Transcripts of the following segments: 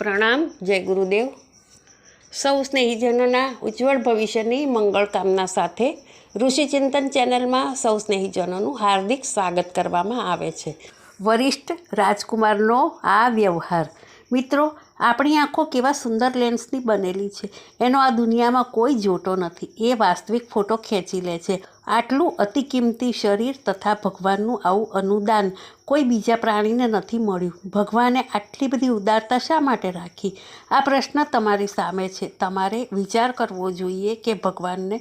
પ્રણામ, જય ગુરુદેવ. સૌ સ્નેહીજનોના ઉજ્જવળ ભવિષ્યની મંગળ કામના સાથે ઋષિચિંતન ચેનલમાં સૌ સ્નેહીજનોનું હાર્દિક સ્વાગત કરવામાં આવે છે. વરિષ્ઠ રાજકુમારનો આ વ્યવહાર. મિત્રો, આપણી આંખો કેવા સુંદર લેન્સની બનેલી છે. એનો આ દુનિયામાં કોઈ જોટો નથી. એ વાસ્તવિક ફોટો ખેંચી લે છે. આટલું અતિ કિંમતી શરીર તથા ભગવાનનું આવું અનુદાન કોઈ બીજા પ્રાણીને નથી મળ્યું. ભગવાને આટલી બધી ઉદારતા શા માટે રાખી? આ પ્રશ્ન તમારી સામે છે. તમારે વિચાર કરવો જોઈએ કે ભગવાનને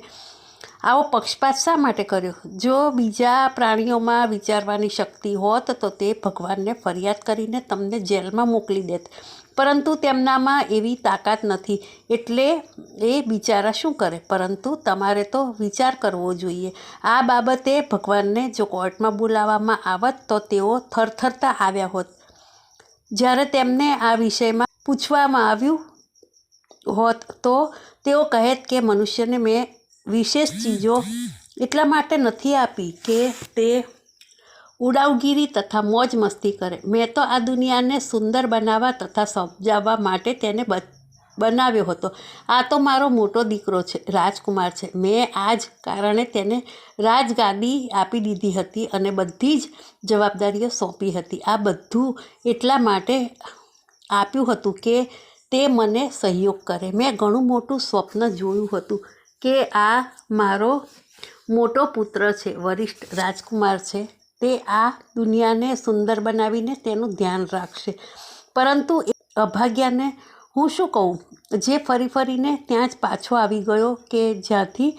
આવો પક્ષપાત શા માટે કર્યો? જો બીજા પ્રાણીઓમાં વિચારવાની શક્તિ હોત તો તે ભગવાનને ફરિયાદ કરીને તમને જેલમાં મોકલી દેત. પરંતુ તેમનામાં એવી તાકાત નથી. એટલે એ બિચારા શું કરે? પરંતુ તમારે તો વિચાર કરવો જોઈએ. આ બાબતે ભગવાનને જો કોર્ટમાં બોલાવવામાં આવત તો તેઓ થરથરતા આવ્યા હોત. જ્યારે તેમને આ વિષયમાં પૂછવામાં આવ્યું હોત તો તેઓ કહેત કે, મનુષ્યને મેં વિશેષ ચીજો એટલા માટે નથી આપી કે તે ઉડાવગીરી તથા મોજ મસ્તી કરે. મેં તો આ દુનિયાને સુંદર બનાવવા તથા સમજાવવા માટે તેને બ, બનાવ્યો હતો. આ તો મારો મોટો દીકરો છે, રાજકુમાર છે. મેં આ જ કારણે તેને રાજગાદી આપી દીધી હતી અને બધી જ જવાબદારીઓ સોંપી હતી. આ બધું એટલા માટે આપ્યું હતું કે તે મને સહયોગ કરે. મેં ઘણું મોટું સ્વપ્ન જોયું હતું કે આ મારો મોટો પુત્ર છે, વરિષ્ઠ રાજકુમાર છે. તે આ દુનિયાને સુંદર બનાવીને તેનું ધ્યાન રાખશે. પરંતુ એ અભાગ્યાને હું શું કહું? જે ફરી ફરીને ત્યાં જ પાછો આવી ગયો કે જ્યાંથી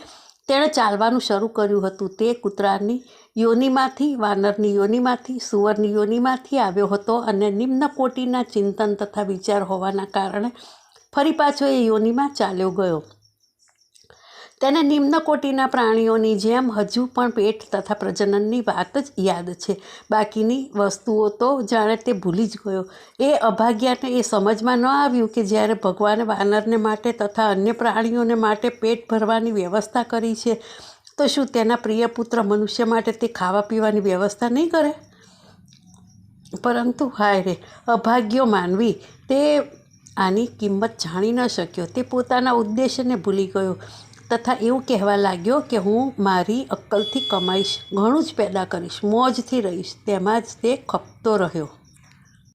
તેણે ચાલવાનું શરૂ કર્યું હતું, તે કૂતરાની યોનિમાંથી, વાનરની યોનિમાંથી સુવરની યોનિમાંથી આવ્યો હતો અને નિમ્ન કોટીના ચિંતન તથા વિચાર હોવાના કારણે ફરી પાછો એ યોનિમાં ચાલ્યો ગયો. તેને નિમ્ન કોટીના પ્રાણીઓની જેમ હજુ પણ પેટ તથા પ્રજનનની વાત જ યાદ છે. બાકીની વસ્તુઓ તો જાણે તે ભૂલી જ ગયો. એ અભાગ્યાને એ સમજમાં ન આવ્યું કે જ્યારે ભગવાને વાનરને માટે તથા અન્ય પ્રાણીઓને માટે પેટ ભરવાની વ્યવસ્થા કરી છે, તો શું તેના પ્રિય પુત્ર મનુષ્ય માટે તે ખાવા પીવાની વ્યવસ્થા નહીં કરે? પરંતુ હાય રે, અભાગ્યો માનવી, તે આની કિંમત જાણી ન શક્યો. તે પોતાના ઉદ્દેશ્યને ભૂલી ગયો. તથા એવું કહેવા લાગ્યો કે હું મારી અક્કલથી કમાઈશ, ઘણું જ પેદા કરીશ, મોજથી રહીશ, તેમાં જ તે ખપતો રહ્યો.